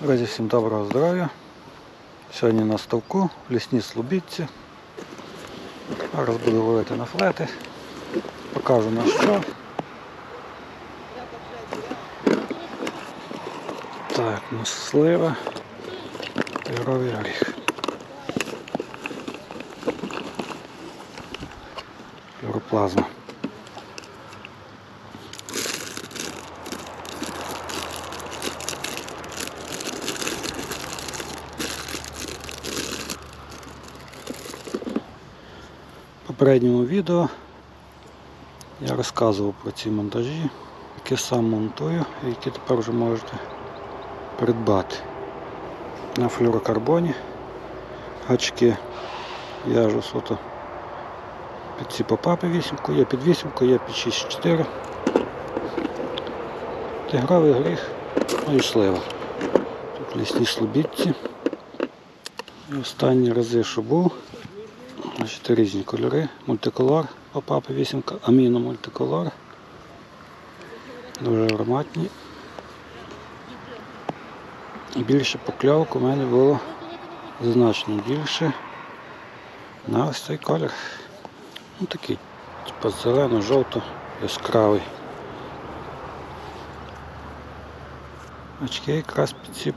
Друзі, всім доброго здоров'я. Сьогодні на ставку в лісній Слобідці. Зараз буду ловити на флети. Покажу на що. Так, ну слива. Тигровий горіх. Флюроплазма. Попередньому відео я розказував про ці монтажі, які сам монтую і які тепер вже можете придбати. На флюрокарбоні гачки в'яжу суто під ці попапи вісімку, є під вісімку, є під 6,4. Тигровий горіх, ну і слива. Тут лісні слобідці. Останні рази, що був, Значить, різні кольори. Мультиколор, попапи вісімка, аміно мультиколор. Дуже ароматні. Більше покльовок у мене було значно більше на ось цей колір. Ну такий, типу зелено-жовто, яскравий. Очки якраз під ці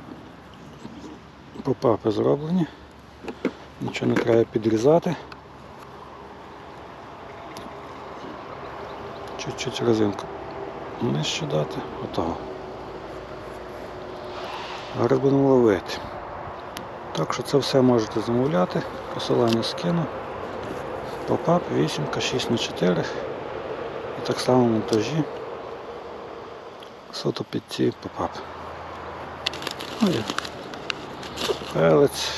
попапи зроблені. Нічого не треба підрізати. Чуть-чуть резинку нижче дати. Готово. Зараз будемо ловити. Так що це все можете замовляти. Посилання скину. Попап 8 6 на 4 І так само монтажі. Суто під ці попап. Ну, Пелець,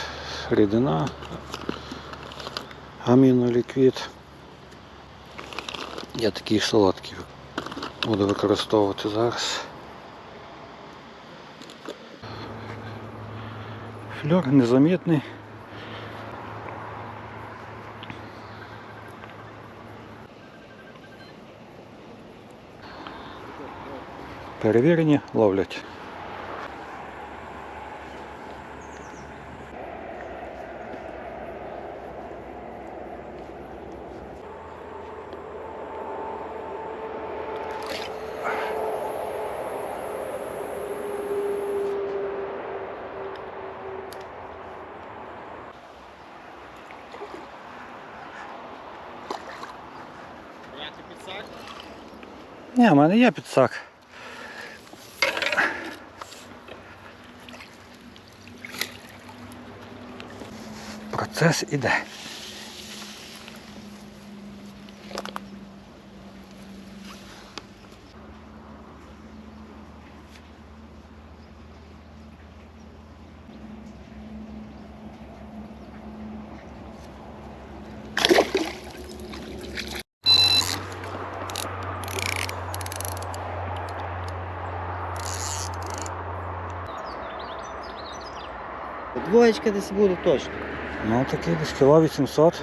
рідина, аміноліквід. Я такий солодкий буду використовувати зараз. Фльор незамітний. Перевірені ловлять. Ні, в мене є підсак. Процес іде. Двоєчка десь буде точно. Ну такий десь кіло 800.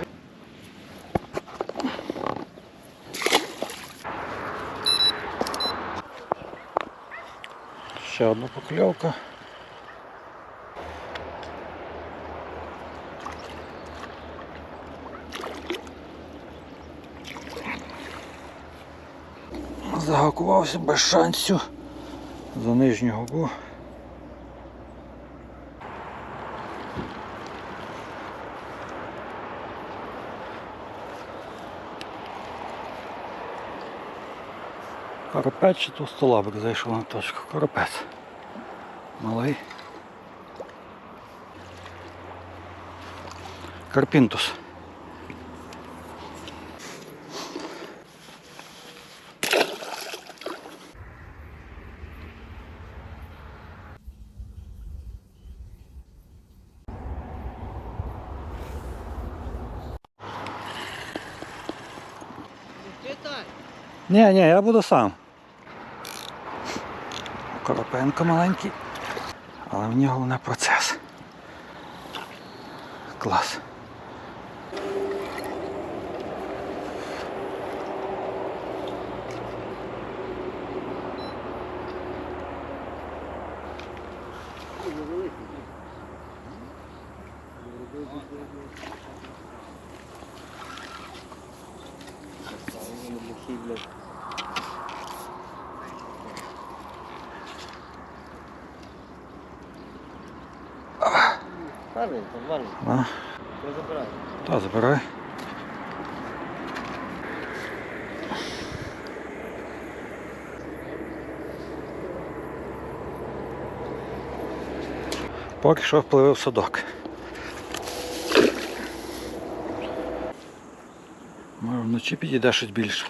Ще одна покльовка. Загакувався без шансів за нижню губу. Коропець чи товстолабик зайшов на точку. Коропець. Малий. Карпінтус. Ні, ні, я буду сам. Коропенко маленький, але нього головне процес. Клас. Гарний, нормально. А, Я забираю. та забирай. Поки що впливе в садок. Може вночі підійде щось більше.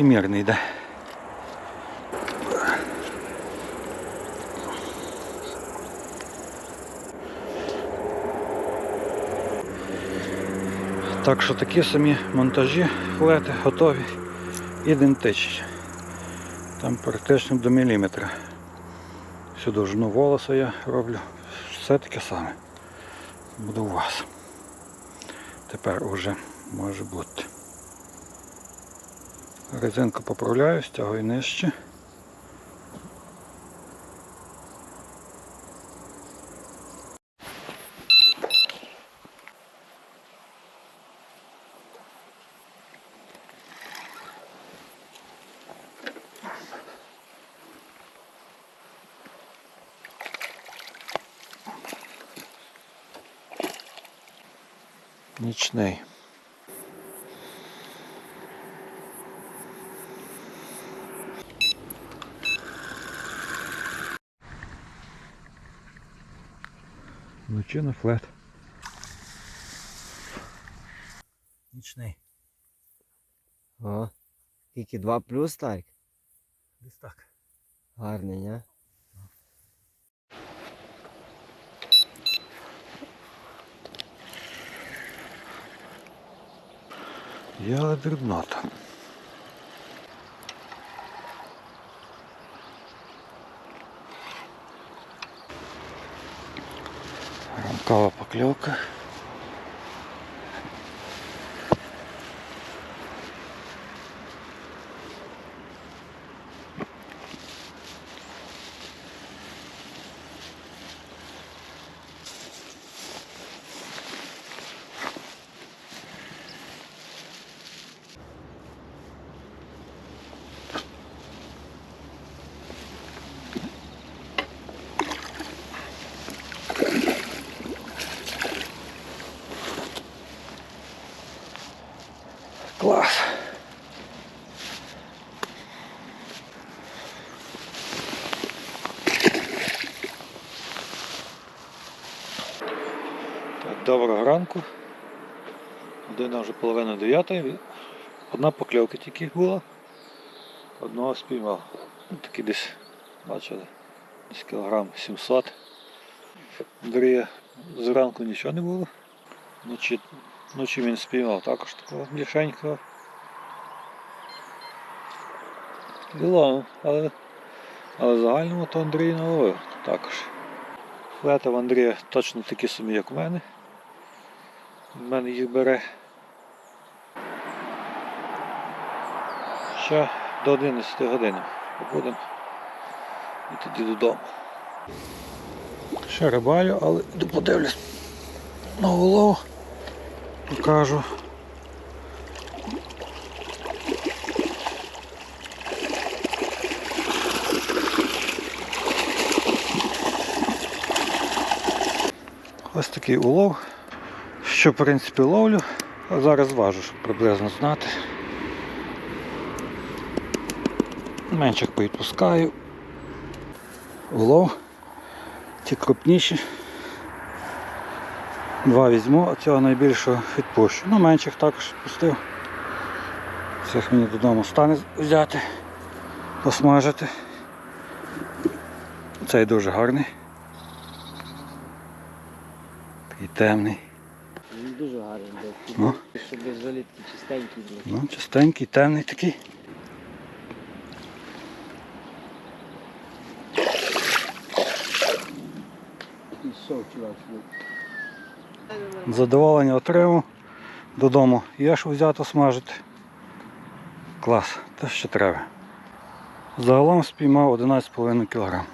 Такий мірний йде. Так що такі самі монтажі, флети готові, ідентичні. Там практично до міліметра. Всю довжину волоса я роблю. Все таке саме. Буде у вас. Тепер уже може бути. Резинку поправляю, стягую нижче. Нічний. Вночі на флет. Нічний. О, тільки 2 плюс, так? Десь так. Гарний, не? Я дрібнота. Поклевка. Доброго ранку. Година вже половина дев'ятої. Одна покльовка тільки була. Одного спіймав. Ну, Такий десь, бачили, десь кілограм 700. Андрія зранку нічого не було. Вночі, вночі він спіймав також такого більшенького. Діло, але, але в загальному то Андрій наловив також. Флети в Андрія точно такі самі, як у мене. В мене їх бере. Ще до 11 години побудемо. І тоді додому. Ще рибалю, але йду подивлюсь на голову. Покажу. Ось такий улов. Що в принципі ловлю, а зараз важу, щоб приблизно знати. Менших підпускаю. Улов. Ті крупніші. Два візьму, а цього найбільшого відпущу. Ну, менших також пустив. Цих мені додому стане взяти, посмажити. Цей дуже гарний. Такий темний. Він дуже гарний, блядь. Ну. Щоб без залітки чистенький. Ну, чистенький, темний такий. Задоволення отримав додому. Є що взяти смажити. Клас, те що треба. Загалом спіймав 11,5 кг.